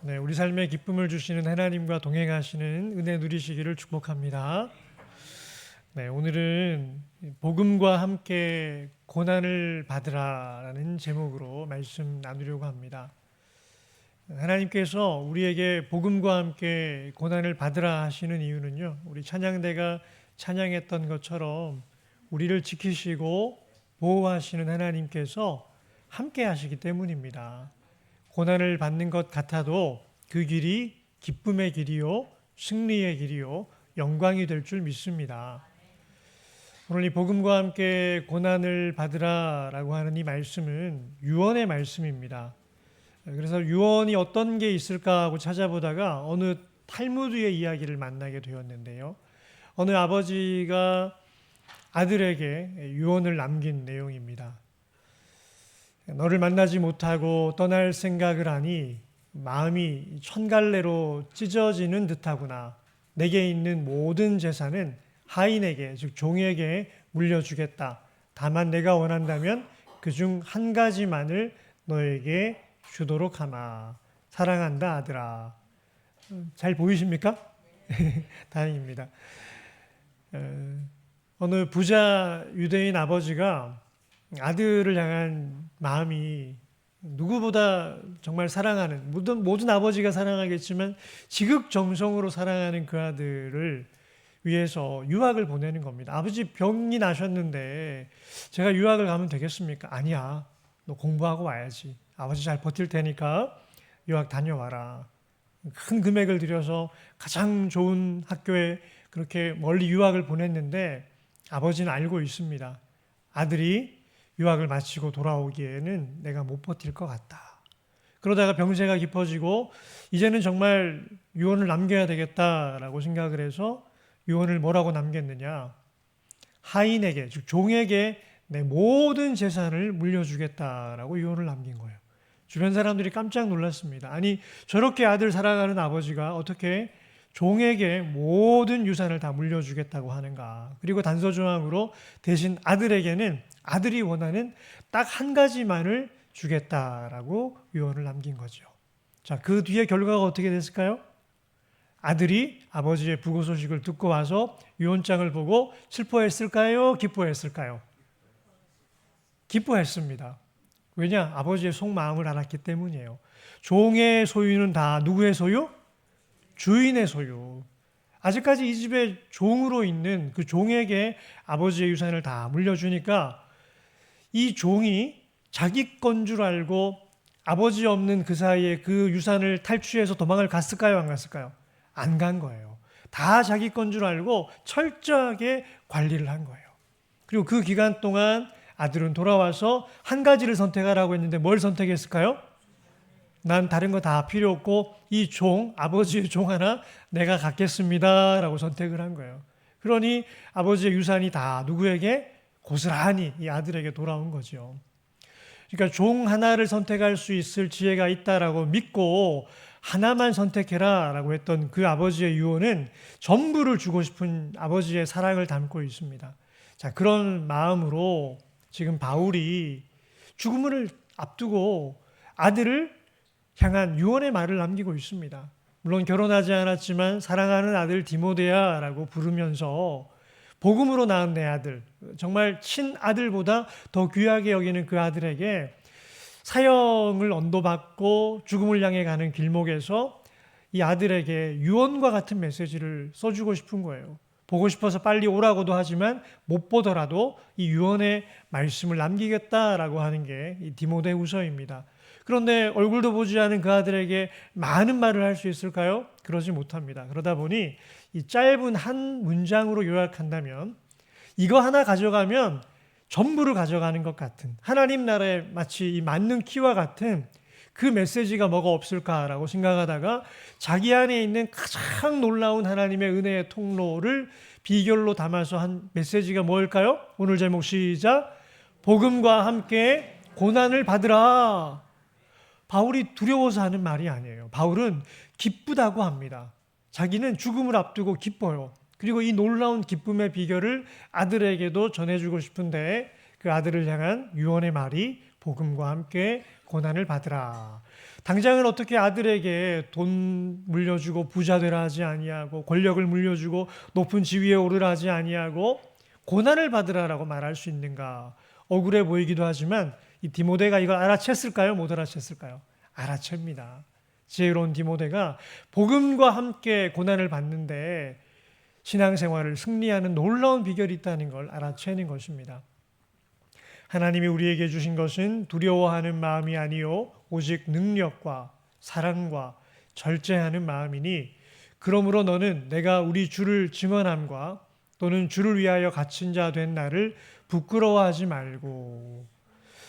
네, 우리 삶에 기쁨을 주시는 하나님과 동행하시는 은혜 누리시기를 축복합니다. 네, 오늘은 복음과 함께 고난을 받으라라는 제목으로 말씀 나누려고 합니다. 하나님께서 우리에게 복음과 함께 고난을 받으라 하시는 이유는요. 우리 찬양대가 찬양했던 것처럼 우리를 지키시고 보호하시는 하나님께서 함께 하시기 때문입니다. 고난을 받는 것 같아도 그 길이 기쁨의 길이요, 승리의 길이요, 영광이 될 줄 믿습니다. 오늘 이 복음과 함께 고난을 받으라라고 하는 이 말씀은 유언의 말씀입니다. 그래서 유언이 어떤 게 있을까 하고 찾아보다가 어느 탈무드의 이야기를 만나게 되었는데요. 어느 아버지가 아들에게 유언을 남긴 내용입니다. 너를 만나지 못하고 떠날 생각을 하니 마음이 천갈래로 찢어지는 듯하구나. 내게 있는 모든 재산은 하인에게 즉 종에게 물려주겠다. 다만 내가 원한다면 그 중 한 가지만을 너에게 주도록 하마. 사랑한다 아들아. 잘 보이십니까? 다행입니다. 어느 부자 유대인 아버지가 아들을 향한 마음이 누구보다 정말 사랑하는 모든 모든 아버지가 사랑하겠지만 지극정성으로 사랑하는 그 아들을 위해서 유학을 보내는 겁니다. 아버지 병이 나셨는데 제가 유학을 가면 되겠습니까? 아니야. 너 공부하고 와야지. 아버지 잘 버틸 테니까 유학 다녀와라. 큰 금액을 들여서 가장 좋은 학교에 그렇게 멀리 유학을 보냈는데 아버지는 알고 있습니다. 아들이 유학을 마치고 돌아오기에는 내가 못 버틸 것 같다. 그러다가 병세가 깊어지고 이제는 정말 유언을 남겨야 되겠다라고 생각을 해서 유언을 뭐라고 남겼느냐? 하인에게 즉 종에게 내 모든 재산을 물려주겠다라고 유언을 남긴 거예요. 주변 사람들이 깜짝 놀랐습니다. 아니 저렇게 아들 사랑하는 아버지가 어떻게 종에게 모든 유산을 다 물려주겠다고 하는가? 그리고 단서 조항으로 대신 아들에게는 아들이 원하는 딱 한 가지만을 주겠다라고 유언을 남긴 거죠. 자, 그 뒤에 결과가 어떻게 됐을까요? 아들이 아버지의 부고 소식을 듣고 와서 유언장을 보고 슬퍼했을까요? 기뻐했을까요? 기뻐했습니다. 왜냐? 아버지의 속마음을 알았기 때문이에요. 종의 소유는 다 누구의 소유? 주인의 소유. 아직까지 이 집에 종으로 있는 그 종에게 아버지의 유산을 다 물려주니까 이 종이 자기 건 줄 알고 아버지 없는 그 사이에 그 유산을 탈취해서 도망을 갔을까요? 안 갔을까요? 안 간 거예요. 다 자기 건 줄 알고 철저하게 관리를 한 거예요. 그리고 그 기간 동안 아들은 돌아와서 한 가지를 선택하라고 했는데 뭘 선택했을까요? 난 다른 거 다 필요 없고 이 종, 아버지의 종 하나 내가 갖겠습니다. 라고 선택을 한 거예요. 그러니 아버지의 유산이 다 누구에게? 고스란히 이 아들에게 돌아온 거죠. 그러니까 종 하나를 선택할 수 있을 지혜가 있다라고 믿고 하나만 선택해라 라고 했던 그 아버지의 유언은 전부를 주고 싶은 아버지의 사랑을 담고 있습니다. 자, 그런 마음으로 지금 바울이 죽음을 앞두고 아들을 향한 유언의 말을 남기고 있습니다. 물론 결혼하지 않았지만 사랑하는 아들 디모데야라고 부르면서 복음으로 낳은 내 아들, 정말 친아들보다 더 귀하게 여기는 그 아들에게 사형을 언도받고 죽음을 향해 가는 길목에서 이 아들에게 유언과 같은 메시지를 써주고 싶은 거예요. 보고 싶어서 빨리 오라고도 하지만 못 보더라도 이 유언의 말씀을 남기겠다라고 하는 게 이 디모데후서입니다. 그런데 얼굴도 보지 않은 그 아들에게 많은 말을 할 수 있을까요? 그러지 못합니다. 그러다 보니 이 짧은 한 문장으로 요약한다면 이거 하나 가져가면 전부를 가져가는 것 같은 하나님 나라에 마치 이 맞는 키와 같은 그 메시지가 뭐가 없을까라고 생각하다가 자기 안에 있는 가장 놀라운 하나님의 은혜의 통로를 비결로 담아서 한 메시지가 뭘까요? 오늘 제목 시작. 복음과 함께 고난을 받으라. 바울이 두려워서 하는 말이 아니에요. 바울은 기쁘다고 합니다. 자기는 죽음을 앞두고 기뻐요. 그리고 이 놀라운 기쁨의 비결을 아들에게도 전해주고 싶은데 그 아들을 향한 유언의 말이 복음과 함께 고난을 받으라. 당장은 어떻게 아들에게 돈 물려주고 부자 되라 하지 아니하고 권력을 물려주고 높은 지위에 오르라 하지 아니하고 고난을 받으라라고 말할 수 있는가? 억울해 보이기도 하지만 이 디모데가 이걸 알아챘을까요? 못 알아챘을까요? 알아챕니다. 지혜로운 디모데가 복음과 함께 고난을 받는데 신앙생활을 승리하는 놀라운 비결이 있다는 걸 알아채는 것입니다. 하나님이 우리에게 주신 것은 두려워하는 마음이 아니요 오직 능력과 사랑과 절제하는 마음이니 그러므로 너는 내가 우리 주를 증언함과 또는 주를 위하여 갇힌 자 된 나를 부끄러워하지 말고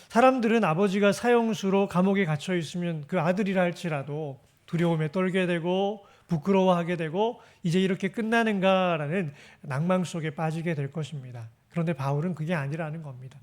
사람들은 아버지가 사형수로 감옥에 갇혀 있으면 그 아들이라 할지라도 두려움에 떨게 되고 부끄러워하게 되고 이제 이렇게 끝나는가라는 낭망 속에 빠지게 될 것입니다. 그런데 바울은 그게 아니라는 겁니다.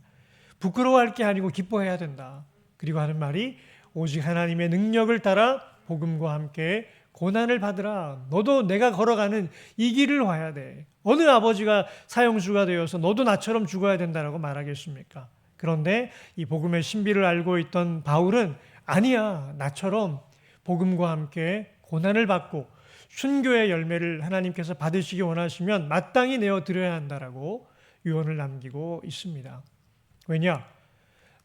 부끄러워할 게 아니고 기뻐해야 된다. 그리고 하는 말이 오직 하나님의 능력을 따라 복음과 함께 고난을 받으라. 너도 내가 걸어가는 이 길을 와야 돼. 어느 아버지가 사형수가 되어서 너도 나처럼 죽어야 된다라고 말하겠습니까? 그런데 이 복음의 신비를 알고 있던 바울은 아니야. 나처럼 복음과 함께 고난을 받고 순교의 열매를 하나님께서 받으시기 원하시면 마땅히 내어 드려야 한다라고 유언을 남기고 있습니다. 왜냐?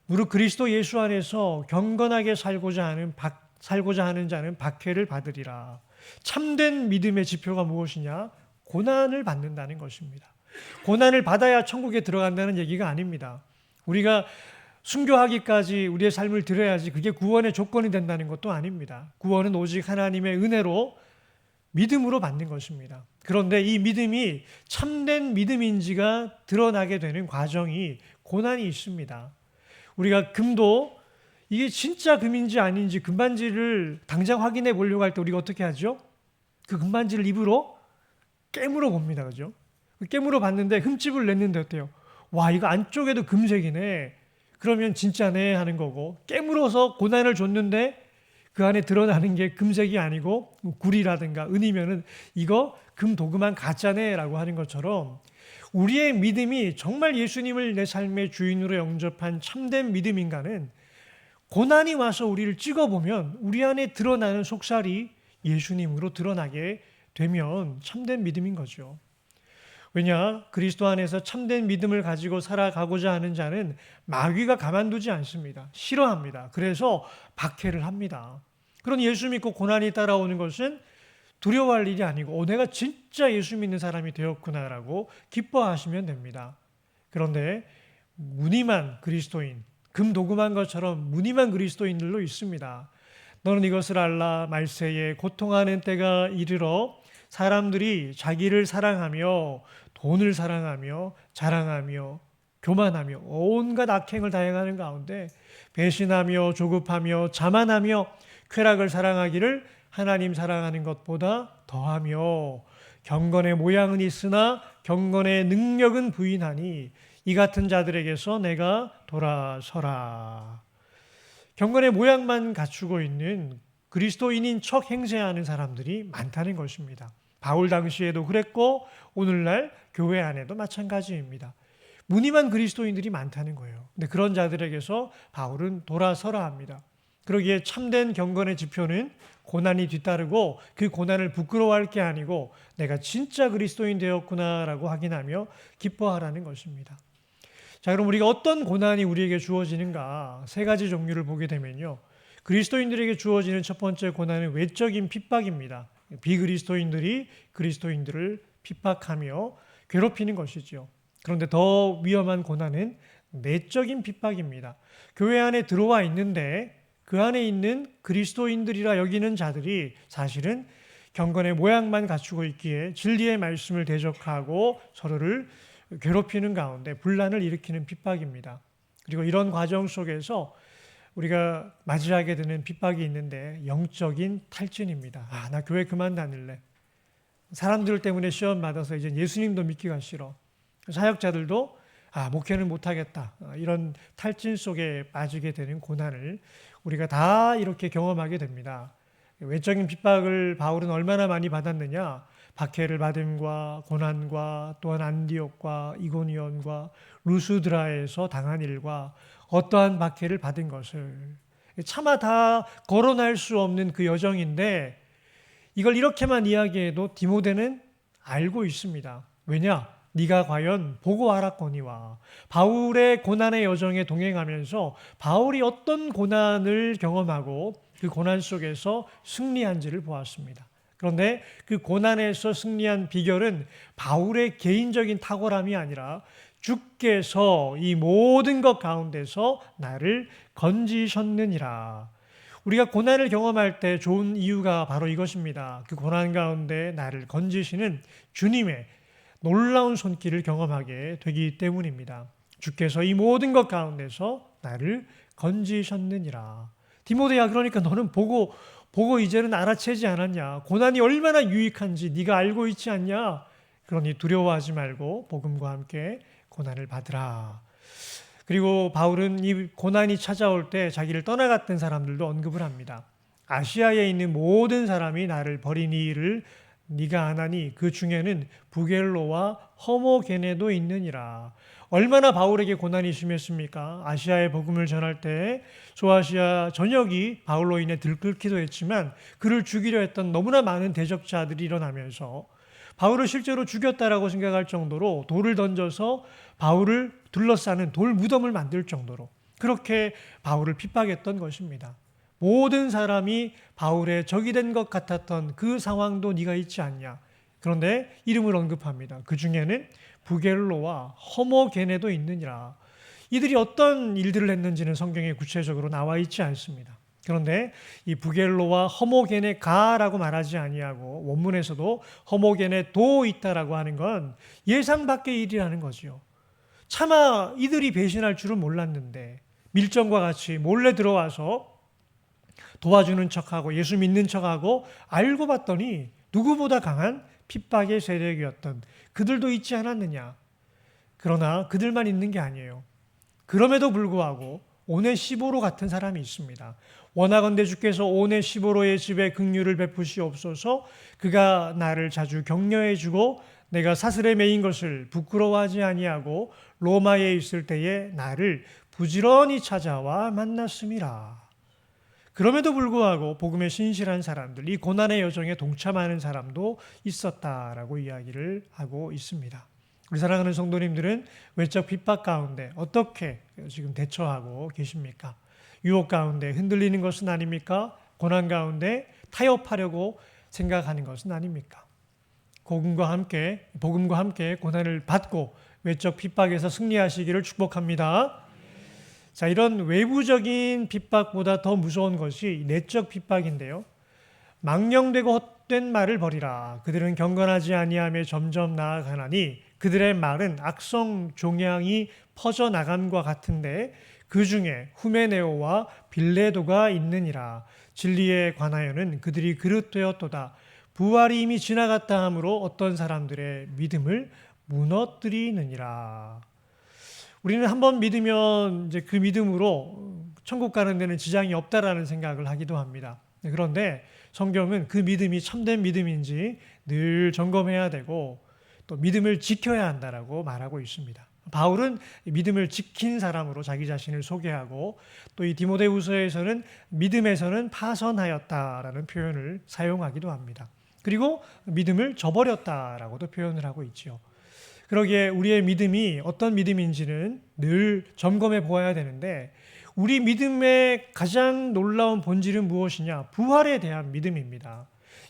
무릇 그리스도 예수 안에서 경건하게 살고자 하는 박, 살고자 하는 자는 박해를 받으리라. 참된 믿음의 지표가 무엇이냐? 고난을 받는다는 것입니다. 고난을 받아야 천국에 들어간다는 얘기가 아닙니다. 우리가 순교하기까지 우리의 삶을 들여야지 그게 구원의 조건이 된다는 것도 아닙니다. 구원은 오직 하나님의 은혜로 믿음으로 받는 것입니다. 그런데 이 믿음이 참된 믿음인지가 드러나게 되는 과정이 고난이 있습니다. 우리가 금도 이게 진짜 금인지 아닌지 금반지를 당장 확인해 보려고 할 때 우리가 어떻게 하죠? 그 금반지를 입으로 깨물어 봅니다. 그죠? 깨물어 봤는데 흠집을 냈는데 어때요? 와, 이거 안쪽에도 금색이네. 그러면 진짜네 하는 거고 깨물어서 고난을 줬는데 그 안에 드러나는 게 금색이 아니고 구리라든가 은이면은 이거 금 도금한 가짜네라고 하는 것처럼 우리의 믿음이 정말 예수님을 내 삶의 주인으로 영접한 참된 믿음인가는 고난이 와서 우리를 찍어보면 우리 안에 드러나는 속살이 예수님으로 드러나게 되면 참된 믿음인 거죠. 왜냐? 그리스도 안에서 참된 믿음을 가지고 살아가고자 하는 자는 마귀가 가만두지 않습니다. 싫어합니다. 그래서 박해를 합니다. 그런 예수 믿고 고난이 따라오는 것은 두려워할 일이 아니고, 오, 내가 진짜 예수 믿는 사람이 되었구나라고 기뻐하시면 됩니다. 그런데 무늬만 그리스도인, 금도금한 것처럼 무늬만 그리스도인들로 있습니다. 너는 이것을 알라 말세에 고통하는 때가 이르러 사람들이 자기를 사랑하며 돈을 사랑하며 자랑하며 교만하며 온갖 악행을 다행하는 가운데 배신하며 조급하며 자만하며 쾌락을 사랑하기를 하나님 사랑하는 것보다 더하며 경건의 모양은 있으나 경건의 능력은 부인하니 이 같은 자들에게서 내가 돌아서라. 경건의 모양만 갖추고 있는 그리스도인인 척 행세하는 사람들이 많다는 것입니다. 바울 당시에도 그랬고 오늘날 교회 안에도 마찬가지입니다. 무늬만 그리스도인들이 많다는 거예요. 근데 그런 자들에게서 바울은 돌아서라 합니다. 그러기에 참된 경건의 지표는 고난이 뒤따르고 그 고난을 부끄러워할 게 아니고 내가 진짜 그리스도인 되었구나라고 확인하며 기뻐하라는 것입니다. 자, 그럼 우리가 어떤 고난이 우리에게 주어지는가 세 가지 종류를 보게 되면요. 그리스도인들에게 주어지는 첫 번째 고난은 외적인 핍박입니다. 비그리스도인들이 그리스도인들을 핍박하며 괴롭히는 것이지요. 그런데 더 위험한 고난은 내적인 핍박입니다. 교회 안에 들어와 있는데 그 안에 있는 그리스도인들이라 여기는 자들이 사실은 경건의 모양만 갖추고 있기에 진리의 말씀을 대적하고 서로를 괴롭히는 가운데 분란을 일으키는 핍박입니다. 그리고 이런 과정 속에서 우리가 맞이하게 되는 핍박이 있는데 영적인 탈진입니다. 아, 나 교회 그만 다닐래. 사람들 때문에 시험 받아서 이제 예수님도 믿기가 싫어. 사역자들도 아, 목회는 못하겠다. 아, 이런 탈진 속에 빠지게 되는 고난을 우리가 다 이렇게 경험하게 됩니다. 외적인 핍박을 바울은 얼마나 많이 받았느냐? 박해를 받음과 고난과 또한 안디옥과 이고니온과 루스드라에서 당한 일과 어떠한 박해를 받은 것을 차마 다 거론할 수 없는 그 여정인데 이걸 이렇게만 이야기해도 디모데는 알고 있습니다. 왜냐? 네가 과연 보고 알았거니와 바울의 고난의 여정에 동행하면서 바울이 어떤 고난을 경험하고 그 고난 속에서 승리한지를 보았습니다. 그런데 그 고난에서 승리한 비결은 바울의 개인적인 탁월함이 아니라 주께서 이 모든 것 가운데서 나를 건지셨느니라. 우리가 고난을 경험할 때 좋은 이유가 바로 이것입니다. 그 고난 가운데 나를 건지시는 주님의 놀라운 손길을 경험하게 되기 때문입니다. 주께서 이 모든 것 가운데서 나를 건지셨느니라. 디모데야 그러니까 너는 보고 보고 이제는 알아채지 않았냐? 고난이 얼마나 유익한지 네가 알고 있지 않냐? 그러니 두려워하지 말고 복음과 함께 고난을 받으라. 그리고 바울은 이 고난이 찾아올 때 자기를 떠나갔던 사람들도 언급을 합니다. 아시아에 있는 모든 사람이 나를 버린 이를 네가 아나니 그 중에는 부겔로와 허모게네도 있느니라. 얼마나 바울에게 고난이 심했습니까? 아시아의 복음을 전할 때 소아시아 전역이 바울로 인해 들끓기도 했지만 그를 죽이려 했던 너무나 많은 대적자들이 일어나면서 바울을 실제로 죽였다라고 생각할 정도로 돌을 던져서 바울을 둘러싸는 돌 무덤을 만들 정도로 그렇게 바울을 핍박했던 것입니다. 모든 사람이 바울의 적이 된 것 같았던 그 상황도 네가 있지 않냐. 그런데 이름을 언급합니다. 그 중에는 부겔로와 허모게네도 있느니라. 이들이 어떤 일들을 했는지는 성경에 구체적으로 나와 있지 않습니다. 그런데 이 부겔로와 허모게네 가라고 말하지 아니하고 원문에서도 허모게네 도 있다라고 하는 건 예상 밖의 일이라는 거지요. 차마 이들이 배신할 줄은 몰랐는데 밀정과 같이 몰래 들어와서 도와주는 척하고 예수 믿는 척하고 알고 봤더니 누구보다 강한 핍박의 세력이었던 그들도 있지 않았느냐. 그러나 그들만 있는 게 아니에요. 그럼에도 불구하고 오네 시보로 같은 사람이 있습니다. 원하건대 주께서 오네 시보로의 집에 긍휼을 베푸시옵소서 그가 나를 자주 격려해 주고 내가 사슬에 매인 것을 부끄러워하지 아니하고 로마에 있을 때에 나를 부지런히 찾아와 만났음이라. 그럼에도 불구하고 복음에 신실한 사람들, 이 고난의 여정에 동참하는 사람도 있었다라고 이야기를 하고 있습니다. 우리 사랑하는 성도님들은 외적 핍박 가운데 어떻게 지금 대처하고 계십니까? 유혹 가운데 흔들리는 것은 아닙니까? 고난 가운데 타협하려고 생각하는 것은 아닙니까? 복음과 함께 복음과 함께 고난을 받고 외적 핍박에서 승리하시기를 축복합니다. 자, 이런 외부적인 핍박보다 더 무서운 것이 내적 핍박인데요. 망령되고 헛된 말을 버리라. 그들은 경건하지 아니하며 점점 나아가나니 그들의 말은 악성 종양이 퍼져 나감과 같은데 그 중에 후메네오와 빌레도가 있느니라. 진리에 관하여는 그들이 그릇되었도다. 부활이 이미 지나갔다 하므로 어떤 사람들의 믿음을 무너뜨리느니라. 우리는 한번 믿으면 이제 그 믿음으로 천국 가는 데는 지장이 없다라는 생각을 하기도 합니다. 그런데 성경은 그 믿음이 참된 믿음인지 늘 점검해야 되고 또 믿음을 지켜야 한다라고 말하고 있습니다. 바울은 믿음을 지킨 사람으로 자기 자신을 소개하고 또 이 디모데후서에서는 믿음에서는 파선하였다라는 표현을 사용하기도 합니다. 그리고 믿음을 저버렸다라고도 표현을 하고 있지요. 그러기에 우리의 믿음이 어떤 믿음인지는 늘 점검해 보아야 되는데 우리 믿음의 가장 놀라운 본질은 무엇이냐? 부활에 대한 믿음입니다.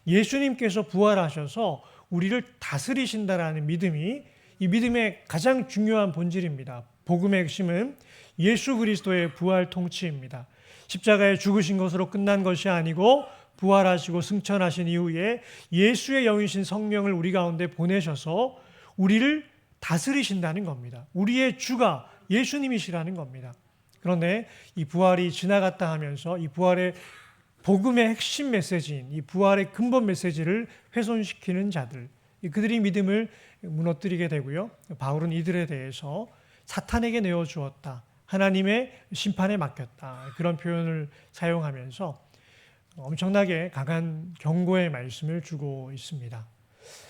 예수님께서 부활하셔서 우리를 다스리신다라는 믿음이 이 믿음의 가장 중요한 본질입니다. 복음의 핵심은 예수 그리스도의 부활 통치입니다. 십자가에 죽으신 것으로 끝난 것이 아니고 부활하시고 승천하신 이후에 예수의 영이신 성령을 우리 가운데 보내셔서 우리를 다스리신다는 겁니다. 우리의 주가 예수님이시라는 겁니다. 그런데 이 부활이 지나갔다 하면서 이 부활의 복음의 핵심 메시지인 이 부활의 근본 메시지를 훼손시키는 자들, 그들이 믿음을 무너뜨리게 되고요. 바울은 이들에 대해서 사탄에게 내어 주었다. 하나님의 심판에 맡겼다. 그런 표현을 사용하면서 엄청나게 강한 경고의 말씀을 주고 있습니다.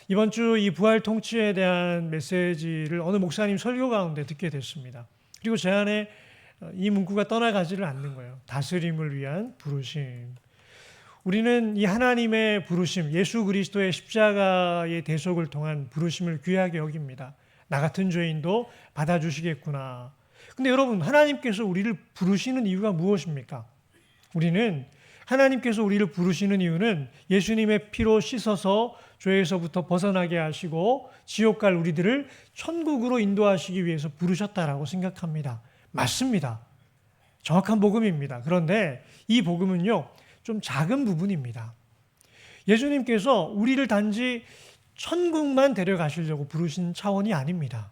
이번 주 이 부활 통치에 대한 메시지를 어느 목사님 설교 가운데 듣게 됐습니다. 그리고 제 안에 어, 이 문구가 떠나가지를 않는 거예요. 다스림을 위한 부르심. 우리는 이 하나님의 부르심, 예수 그리스도의 십자가의 대속을 통한 부르심을 귀하게 여깁니다. 나 같은 죄인도 받아주시겠구나. 근데 여러분, 하나님께서 우리를 부르시는 이유가 무엇입니까? 우리는 하나님께서 우리를 부르시는 이유는 예수님의 피로 씻어서 죄에서부터 벗어나게 하시고 지옥 갈 우리들을 천국으로 인도하시기 위해서 부르셨다라고 생각합니다. 맞습니다. 정확한 복음입니다. 그런데 이 복음은요, 좀 작은 부분입니다. 예수님께서 우리를 단지 천국만 데려가시려고 부르신 차원이 아닙니다.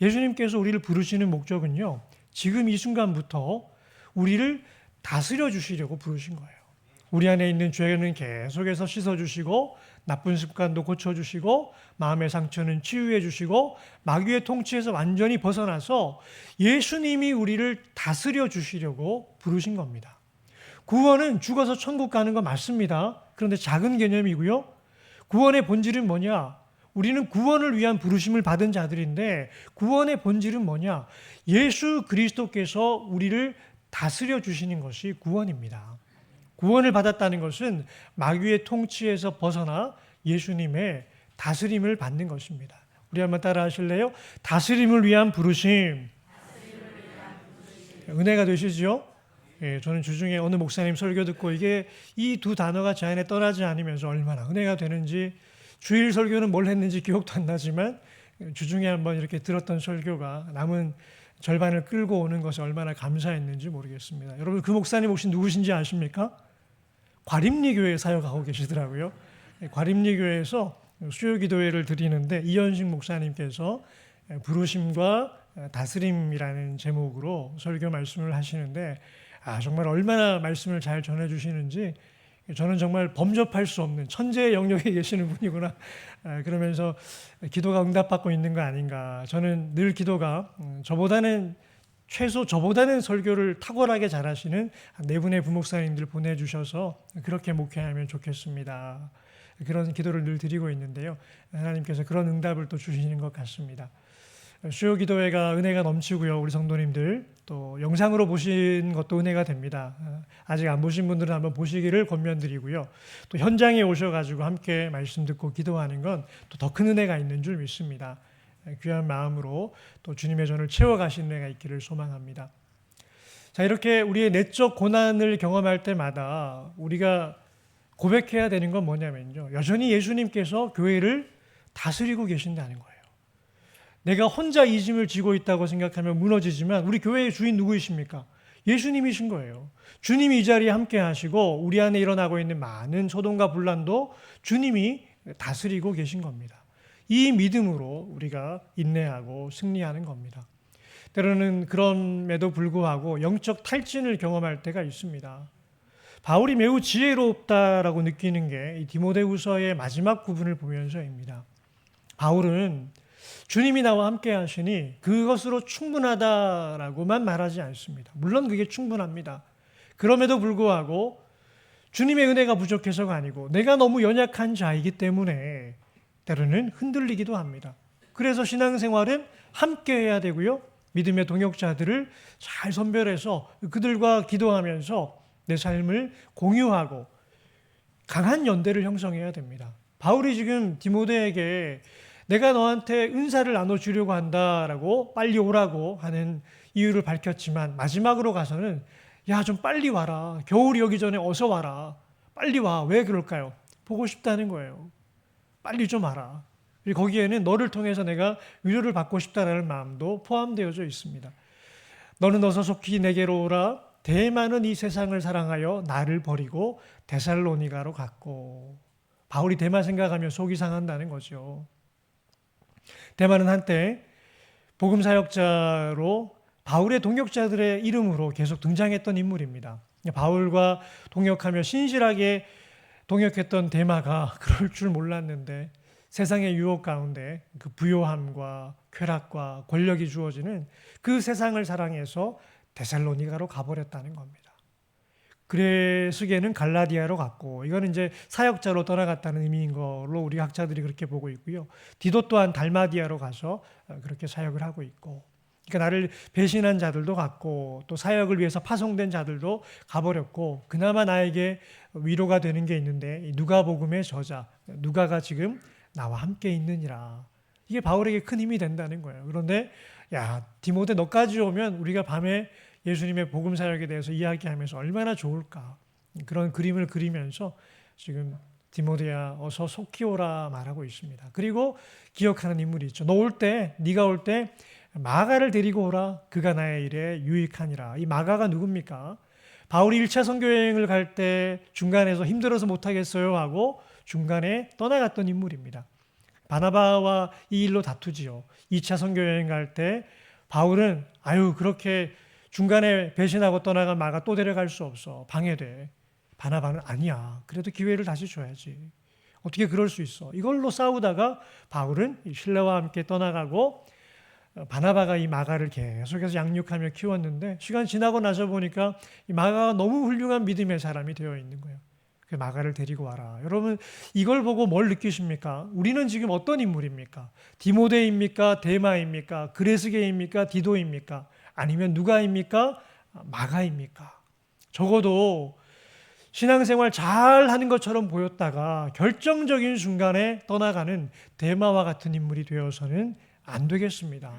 예수님께서 우리를 부르시는 목적은요, 지금 이 순간부터 우리를 다스려 주시려고 부르신 거예요. 우리 안에 있는 죄는 계속해서 씻어 주시고 나쁜 습관도 고쳐 주시고 마음의 상처는 치유해 주시고 마귀의 통치에서 완전히 벗어나서 예수님이 우리를 다스려 주시려고 부르신 겁니다. 구원은 죽어서 천국 가는 거 맞습니다. 그런데 작은 개념이고요. 구원의 본질은 뭐냐? 우리는 구원을 위한 부르심을 받은 자들인데 구원의 본질은 뭐냐? 예수 그리스도께서 우리를 다스려 주시는 것이 구원입니다. 구원을 받았다는 것은 마귀의 통치에서 벗어나 예수님의 다스림을 받는 것입니다. 우리 한번 따라 하실래요? 다스림을 위한 부르심. 은혜가 되시죠? 예, 저는 주중에 어느 목사님 설교 듣고 이게 이 두 단어가 제 안에 떠나지 않으면서 얼마나 은혜가 되는지 주일 설교는 뭘 했는지 기억도 안 나지만 주중에 한번 이렇게 들었던 설교가 남은 절반을 끌고 오는 것이 얼마나 감사했는지 모르겠습니다. 여러분 그 목사님 혹시 누구신지 아십니까? 과림리교회 사역하고 계시더라고요. 과림리교회에서 수요기도회를 드리는데 이현식 목사님께서 부르심과 다스림이라는 제목으로 설교 말씀을 하시는데 아 정말 얼마나 말씀을 잘 전해 주시는지 저는 정말 범접할 수 없는 천재의 영역에 계시는 분이구나 아, 그러면서 기도가 응답받고 있는 거 아닌가 저는 늘 기도가 음, 저보다는 최소 저보다는 설교를 탁월하게 잘하시는 네 분의 부목사님들 보내주셔서 그렇게 목회하면 좋겠습니다. 그런 기도를 늘 드리고 있는데요. 하나님께서 그런 응답을 또 주시는 것 같습니다. 수요 기도회가 은혜가 넘치고요. 우리 성도님들 또 영상으로 보신 것도 은혜가 됩니다. 아직 안 보신 분들은 한번 보시기를 권면드리고요. 또 현장에 오셔가지고 함께 말씀 듣고 기도하는 건 또 더 큰 은혜가 있는 줄 믿습니다. 귀한 마음으로 또 주님의 전을 채워가신 은혜가 있기를 소망합니다. 자 이렇게 우리의 내적 고난을 경험할 때마다 우리가 고백해야 되는 건 뭐냐면요. 여전히 예수님께서 교회를 다스리고 계신다는 거예요. 내가 혼자 이 짐을 지고 있다고 생각하면 무너지지만 우리 교회의 주인 누구이십니까? 예수님이신 거예요. 주님이 이 자리에 함께 하시고 우리 안에 일어나고 있는 많은 소동과 분란도 주님이 다스리고 계신 겁니다. 이 믿음으로 우리가 인내하고 승리하는 겁니다. 때로는 그럼에도 불구하고 영적 탈진을 경험할 때가 있습니다. 바울이 매우 지혜롭다라고 느끼는 게 디모데후서의 마지막 부분을 보면서입니다. 바울은 주님이 나와 함께 하시니 그것으로 충분하다라고만 말하지 않습니다. 물론 그게 충분합니다. 그럼에도 불구하고 주님의 은혜가 부족해서가 아니고 내가 너무 연약한 자이기 때문에 때로는 흔들리기도 합니다. 그래서 신앙생활은 함께 해야 되고요. 믿음의 동역자들을 잘 선별해서 그들과 기도하면서 내 삶을 공유하고 강한 연대를 형성해야 됩니다. 바울이 지금 디모데에게 내가 너한테 은사를 나눠주려고 한다라고 빨리 오라고 하는 이유를 밝혔지만 마지막으로 가서는 야, 좀 빨리 와라. 겨울이 오기 전에 어서 와라. 빨리 와. 왜 그럴까요? 보고 싶다는 거예요. 빨리 좀 와라. 거기에는 너를 통해서 내가 위로를 받고 싶다라는 마음도 포함되어져 있습니다. 너는 어서 속히 내게로 오라. 대만은 이 세상을 사랑하여 나를 버리고 데살로니가로 갔고 바울이 대만 생각하면 속이 상한다는 거죠. 대만은 한때 복음 사역자로 바울의 동역자들의 이름으로 계속 등장했던 인물입니다. 바울과 동역하며 신실하게 동역했던 대마가 그럴 줄 몰랐는데 세상의 유혹 가운데 그 부요함과 쾌락과 권력이 주어지는 그 세상을 사랑해서 데살로니가로 가버렸다는 겁니다. 그레스게는 갈라디아로 갔고 이거는 이제 사역자로 떠나갔다는 의미인 걸로 우리 학자들이 그렇게 보고 있고요. 디도 또한 달마디아로 가서 그렇게 사역을 하고 있고 그러니까 나를 배신한 자들도 갔고 또 사역을 위해서 파송된 자들도 가버렸고 그나마 나에게 위로가 되는 게 있는데 이 누가복음의 저자 누가가 지금 나와 함께 있느니라. 이게 바울에게 큰 힘이 된다는 거예요. 그런데 야 디모데 너까지 오면 우리가 밤에 예수님의 복음 사역에 대해서 이야기하면서 얼마나 좋을까 그런 그림을 그리면서 지금 디모데야 어서 속히 오라 말하고 있습니다. 그리고 기억하는 인물이 있죠. 너 올 때 네가 올 때 마가를 데리고 오라. 그가 나의 일에 유익하니라. 이 마가가 누굽니까? 바울이 1차 선교 여행을 갈 때 중간에서 힘들어서 못 하겠어요 하고 중간에 떠나갔던 인물입니다. 바나바와 이 일로 다투지요. 2차 선교 여행 갈 때 바울은 아유 그렇게 중간에 배신하고 떠나간 마가 또 데려갈 수 없어. 방해돼. 바나바는 아니야. 그래도 기회를 다시 줘야지. 어떻게 그럴 수 있어? 이걸로 싸우다가 바울은 이 신라와 함께 떠나가고 어, 바나바가 이 마가를 계속해서 양육하며 키웠는데 시간 지나고 나서 보니까 이 마가가 너무 훌륭한 믿음의 사람이 되어 있는 거예요. 그 마가를 데리고 와라. 여러분 이걸 보고 뭘 느끼십니까? 우리는 지금 어떤 인물입니까? 디모데입니까? 데마입니까? 그레스게입니까? 디도입니까? 아니면 누가입니까? 마가입니까? 적어도 신앙생활 잘 하는 것처럼 보였다가 결정적인 순간에 떠나가는 대마와 같은 인물이 되어서는 안 되겠습니다.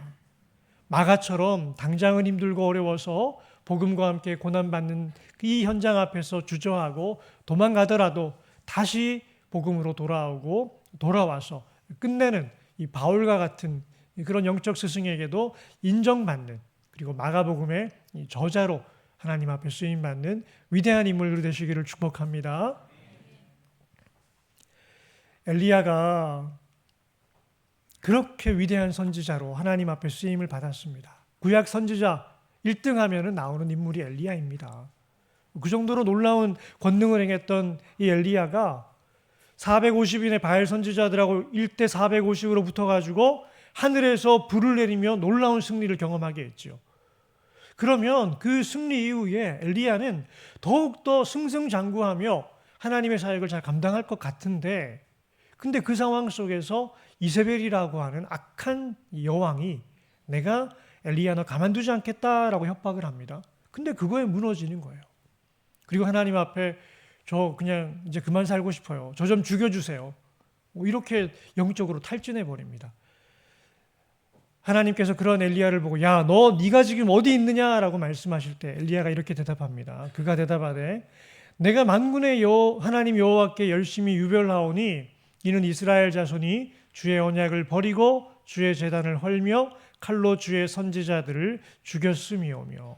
마가처럼 당장은 힘들고 어려워서 복음과 함께 고난받는 이 현장 앞에서 주저하고 도망가더라도 다시 복음으로 돌아오고 돌아와서 끝내는 이 바울과 같은 그런 영적 스승에게도 인정받는 그리고 마가복음의 이 저자로 하나님 앞에 쓰임 받는 위대한 인물들 되시기를 축복합니다. 엘리야가 그렇게 위대한 선지자로 하나님 앞에 쓰임을 받았습니다. 구약 선지자 1등 하면은 나오는 인물이 엘리야입니다. 그 정도로 놀라운 권능을 행했던 이 엘리야가 450인의 바알 선지자들하고 1대 450으로 붙어가지고 하늘에서 불을 내리며 놀라운 승리를 경험하게 했죠. 그러면 그 승리 이후에 엘리야는 더욱더 승승장구하며 하나님의 사역을 잘 감당할 것 같은데 근데 그 상황 속에서 이세벨이라고 하는 악한 여왕이 내가 엘리야 너 가만두지 않겠다라고 협박을 합니다. 근데 그거에 무너지는 거예요. 그리고 하나님 앞에 저 그냥 이제 그만 살고 싶어요. 저 좀 죽여주세요. 뭐 이렇게 영적으로 탈진해 버립니다. 하나님께서 그런 엘리야를 보고 야 너 네가 지금 어디 있느냐라고 말씀하실 때 엘리야가 이렇게 대답합니다. 그가 대답하되 내가 만군의 여 하나님 여호와께 열심히 유별하오니 이는 이스라엘 자손이 주의 언약을 버리고 주의 재단을 헐며 칼로 주의 선지자들을 죽였음이오며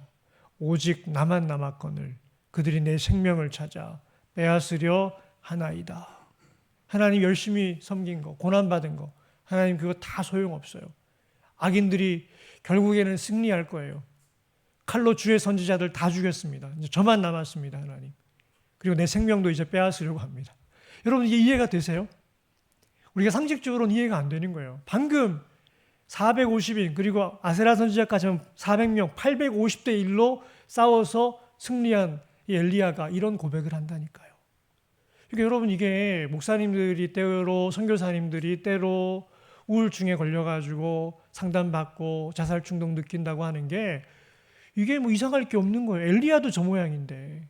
오직 나만 남았거늘 그들이 내 생명을 찾아 빼앗으려 하나이다. 하나님 열심히 섬긴 거, 고난 받은 거, 하나님 그거 다 소용없어요. 악인들이 결국에는 승리할 거예요. 칼로 주의 선지자들 다 죽였습니다. 이제 저만 남았습니다, 하나님. 그리고 내 생명도 이제 빼앗으려고 합니다. 여러분 이게 이해가 되세요? 우리가 상식적으로는 이해가 안 되는 거예요. 방금 450인 그리고 아세라 선지자까지 하면 400명, 850대 1로 싸워서 승리한 이 엘리야가 이런 고백을 한다니까요. 그러니까 여러분 이게 목사님들이 때로 선교사님들이 때로 우울증에 걸려가지고 상담받고 자살 충동 느낀다고 하는 게 이게 뭐 이상할 게 없는 거예요. 엘리야도 저 모양인데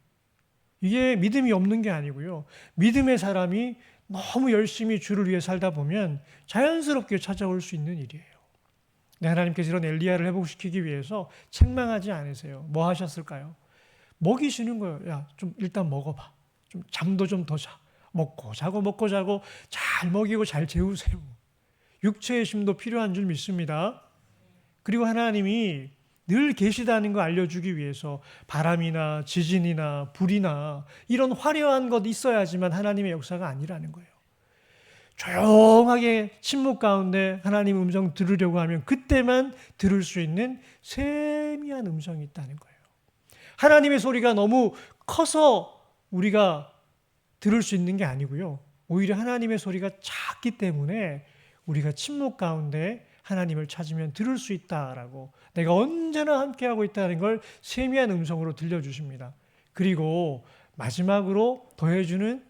이게 믿음이 없는 게 아니고요. 믿음의 사람이 너무 열심히 주를 위해 살다 보면 자연스럽게 찾아올 수 있는 일이에요. 네, 하나님께서 이런 엘리야를 회복시키기 위해서 책망하지 않으세요. 뭐 하셨을까요? 먹이시는 거예요. 야, 좀 일단 먹어봐. 좀 잠도 좀 더 자. 먹고 자고 먹고 자고 잘 먹이고 잘 재우세요. 육체의 힘도 필요한 줄 믿습니다. 그리고 하나님이 늘 계시다는 거 알려주기 위해서 바람이나 지진이나 불이나 이런 화려한 것 있어야지만 하나님의 역사가 아니라는 거예요. 조용하게 침묵 가운데 하나님 음성 들으려고 하면 그때만 들을 수 있는 세미한 음성이 있다는 거예요. 하나님의 소리가 너무 커서 우리가 들을 수 있는 게 아니고요. 오히려 하나님의 소리가 작기 때문에 우리가 침묵 가운데 하나님을 찾으면 들을 수 있다라고 내가 언제나 함께하고 있다는 걸 세미한 음성으로 들려주십니다. 그리고 마지막으로 더해주는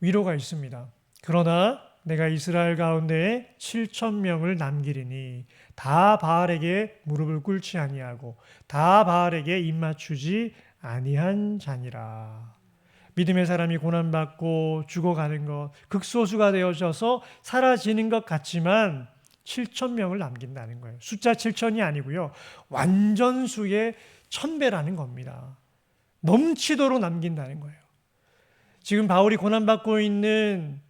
위로가 있습니다. 그러나 내가 이스라엘 가운데 7천 명을 남기리니 다 바알에게 무릎을 꿇지 아니하고 다 바알에게 입맞추지 아니한 자니라. 믿음의 사람이 고난받고 죽어가는 것, 극소수가 되어져서 사라지는 것 같지만 7천 명을 남긴다는 거예요. 숫자 7천이 아니고요. 완전 수의 천배라는 겁니다. 넘치도록 남긴다는 거예요. 지금 바울이 고난받고 있는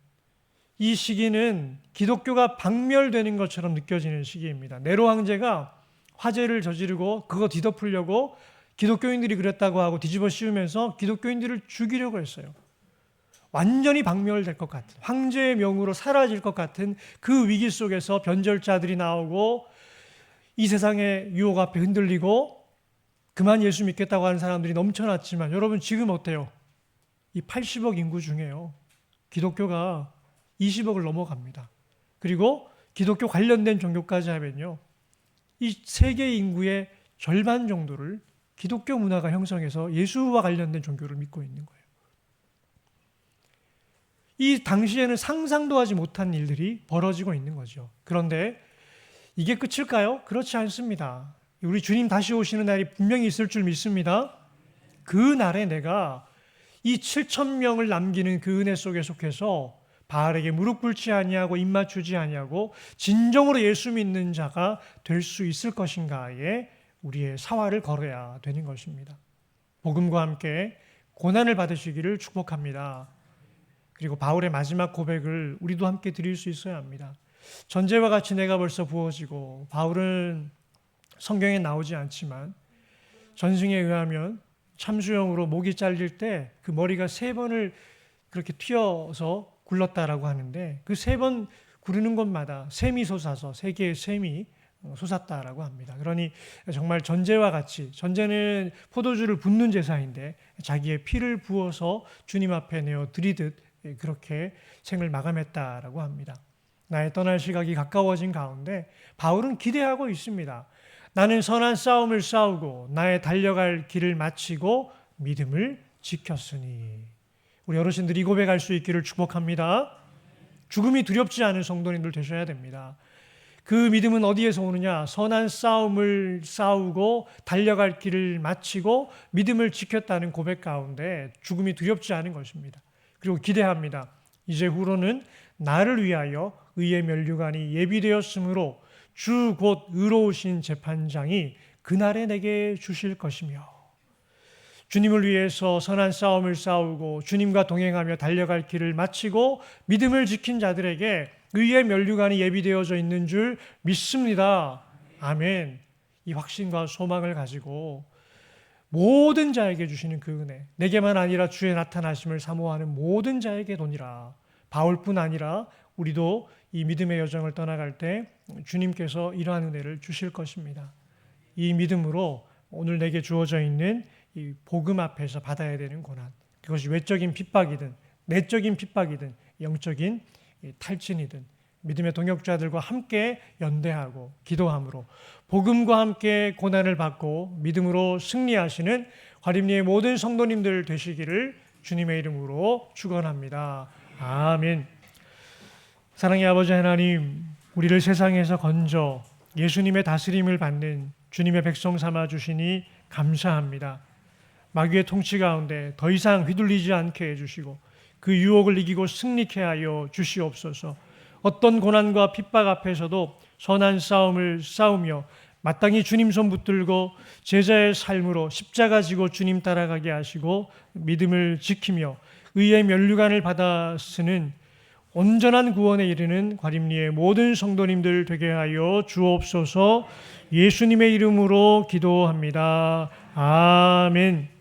이 시기는 기독교가 박멸되는 것처럼 느껴지는 시기입니다. 네로 황제가 화재를 저지르고 그거 뒤덮으려고 기독교인들이 그랬다고 하고 뒤집어 씌우면서 기독교인들을 죽이려고 했어요. 완전히 박멸될 것 같은 황제의 명으로 사라질 것 같은 그 위기 속에서 변절자들이 나오고 이 세상의 유혹 앞에 흔들리고 그만 예수 믿겠다고 하는 사람들이 넘쳐났지만 여러분 지금 어때요? 이 80억 인구 중에요. 기독교가 20억을 넘어갑니다. 그리고 기독교 관련된 종교까지 하면요. 이 세계 인구의 절반 정도를 기독교 문화가 형성해서 예수와 관련된 종교를 믿고 있는 거예요. 이 당시에는 상상도 하지 못한 일들이 벌어지고 있는 거죠. 그런데 이게 끝일까요? 그렇지 않습니다. 우리 주님 다시 오시는 날이 분명히 있을 줄 믿습니다. 그 날에 내가 이 7천 명을 남기는 그 은혜 속에 속해서 바알에게 무릎 꿇지 아니하고 입 맞추지 아니하고 진정으로 예수 믿는 자가 될 수 있을 것인가에 우리의 사활을 걸어야 되는 것입니다. 복음과 함께 고난을 받으시기를 축복합니다. 그리고 바울의 마지막 고백을 우리도 함께 드릴 수 있어야 합니다. 전제와 같이 내가 벌써 부어지고 바울은 성경에 나오지 않지만 전승에 의하면 참수형으로 목이 잘릴 때 그 머리가 세 번을 그렇게 튀어서 굴렀다라고 하는데 그 세 번 구르는 곳마다 샘이 솟아서 세 개의 샘이 솟았다라고 합니다. 그러니 정말 전제와 같이 전제는 포도주를 붓는 제사인데 자기의 피를 부어서 주님 앞에 내어 드리듯 그렇게 생을 마감했다라고 합니다. 나의 떠날 시각이 가까워진 가운데 바울은 기대하고 있습니다. 나는 선한 싸움을 싸우고 나의 달려갈 길을 마치고 믿음을 지켰으니 우리 어르신들이 고백할 수 있기를 축복합니다. 죽음이 두렵지 않은 성도님들 되셔야 됩니다. 그 믿음은 어디에서 오느냐? 선한 싸움을 싸우고 달려갈 길을 마치고 믿음을 지켰다는 고백 가운데 죽음이 두렵지 않은 것입니다. 그리고 기대합니다. 이제 후로는 나를 위하여 의의 면류관이 예비되었으므로 주 곧 의로우신 재판장이 그날에 내게 주실 것이며 주님을 위해서 선한 싸움을 싸우고 주님과 동행하며 달려갈 길을 마치고 믿음을 지킨 자들에게 의의 면류관이 예비되어져 있는 줄 믿습니다. 아멘. 이 확신과 소망을 가지고 모든 자에게 주시는 그 은혜, 내게만 아니라 주의 나타나심을 사모하는 모든 자에게 도니라. 바울뿐 아니라 우리도 이 믿음의 여정을 떠나갈 때 주님께서 이러한 은혜를 주실 것입니다. 이 믿음으로 오늘 내게 주어져 있는 이 복음 앞에서 받아야 되는 고난, 그것이 외적인 핍박이든 내적인 핍박이든 영적인 탈진이든 믿음의 동역자들과 함께 연대하고 기도함으로 복음과 함께 고난을 받고 믿음으로 승리하시는 과림리의 모든 성도님들 되시기를 주님의 이름으로 축원합니다. 아멘. 사랑의 아버지 하나님, 우리를 세상에서 건져 예수님의 다스림을 받는 주님의 백성 삼아 주시니 감사합니다. 마귀의 통치 가운데 더 이상 휘둘리지 않게 해 주시고 그 유혹을 이기고 승리케 하여 주시옵소서. 어떤 고난과 핍박 앞에서도 선한 싸움을 싸우며 마땅히 주님 손 붙들고 제자의 삶으로 십자가 지고 주님 따라가게 하시고 믿음을 지키며 의의 면류관을 받아 쓰는 온전한 구원에 이르는 과림리의 모든 성도님들 되게 하여 주옵소서 예수님의 이름으로 기도합니다. 아멘.